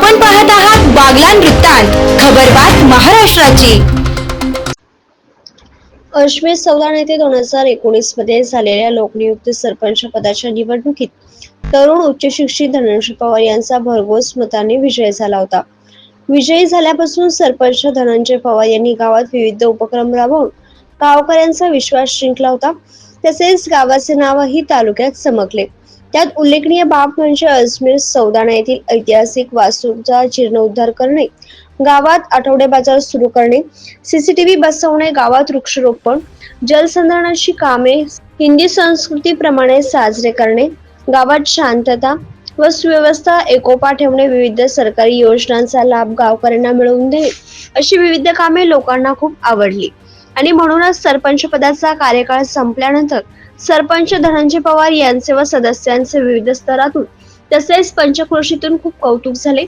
आपण पाहत आहात बागलान वृत्तांत खबरबात महाराष्ट्राची. अश्वेत चौदा येथे दोन हजार एकोणीसमध्ये झालेल्या लोकनियुक्त सरपंच पदाच्या निवडणुकीत तरुण उच्च शिक्षित धनंजय पवार यांचा भरघोस मताने विजय झाला होता. विजयी झाल्यापासून सरपंच धनंजय पवार यांनी गावात विविध उपक्रम राबवून गावकऱ्यांचा विश्वास जिंकला होता. तसेच गावाचे नावही तालुक्यात चमकले. त्यात उल्लेखनीय बाब म्हणजे अजमेर सौदाणा येथील ऐतिहासिक वास्तूंचा जीर्णोद्धार करणे गावात आठवडे बाजार सुरू करणे सीसीटीव्ही बसवणे गावात वृक्षारोपण जलसंधारणाची कामे हिंदी संस्कृतीप्रमाणे साजरे करणे गावात शांतता व सुव्यवस्था एकोपा ठेवणे विविध सरकारी योजनांचा लाभ गावकऱ्यांना मिळवून देणे अशी विविध कामे लोकांना खूप आवडली. आणि म्हणूनच सरपंच पदाचा कार्यकाळ संपल्यानंतर सरपंच धनंजय पवार यांचे व सदस्यांचे विविध स्तरातून तसेच पंचक्रोशीतून खूप कौतुक झाले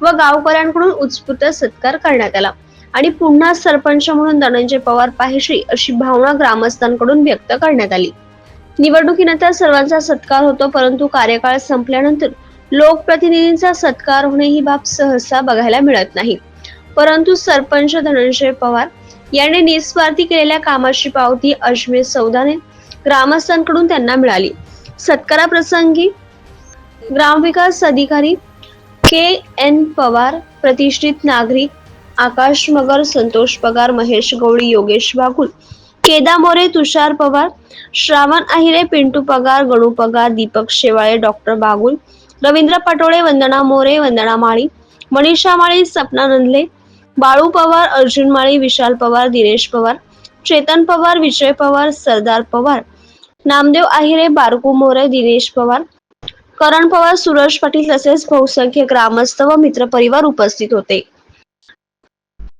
व गावकऱ्यांकडून उत्स्फूर्त सत्कार करण्यात आला. आणि पुन्हा सरपंच म्हणून धनंजय पवार पाहिजे अशी भावना ग्रामस्थांकडून व्यक्त करण्यात आली. निवडणुकीनंतर सर्वांचा सत्कार होतो परंतु कार्यकाळ संपल्यानंतर लोकप्रतिनिधींचा सत्कार होणे ही बाब सहसा बघायला मिळत नाही. परंतु सरपंच धनंजय पवार यांनी निस्वार्थी केलेल्या कामाची पावती अजमेर सौदाने ग्रामस्थांकडून त्यांना मिळाली. सत्काराप्रसंगी ग्रामविकास अधिकारी के एन पवार प्रतिष्ठित नागरिक आकाश मगर संतोष पगार महेश गवळी योगेश बागुल केदा मोरे तुषार पवार श्रावण अहिरे पिंटू पगार गणू पगार दीपक शेवाळे डॉक्टर बागुल रवींद्र पटोळे वंदना मोरे वंदना माळी मनीषा माळी सपना नंदले बाळू पवार अर्जुन माळी विशाल पवार दिनेश पवार चेतन पवार विजय पवार सरदार पवार नामदेव आहिरे बारकू मोरे दिनेश पवार करण पवार सुरज पाटील तसेच बहुसंख्य ग्रामस्थ व मित्रपरिवार उपस्थित होते.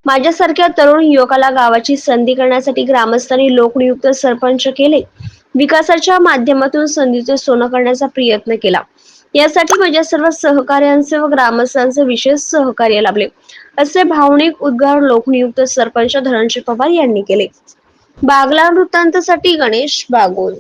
माझ्यासारख्या तरुण युवकाला गावाची संधी करण्यासाठी ग्रामस्थांनी लोकनियुक्त सरपंच केले. विकासाच्या माध्यमातून संधीचे सोनं करण्याचा प्रयत्न केला. यासाठी माझ्या सर्व सहकार्यांचे व ग्रामस्थांचे विशेष सहकार्य लाभले. असे भावनिक उद्गार लोकनियुक्त सरपंच धनंजय पवार यांनी केले. बागला वृत्तांतासाठी गणेश बागोल.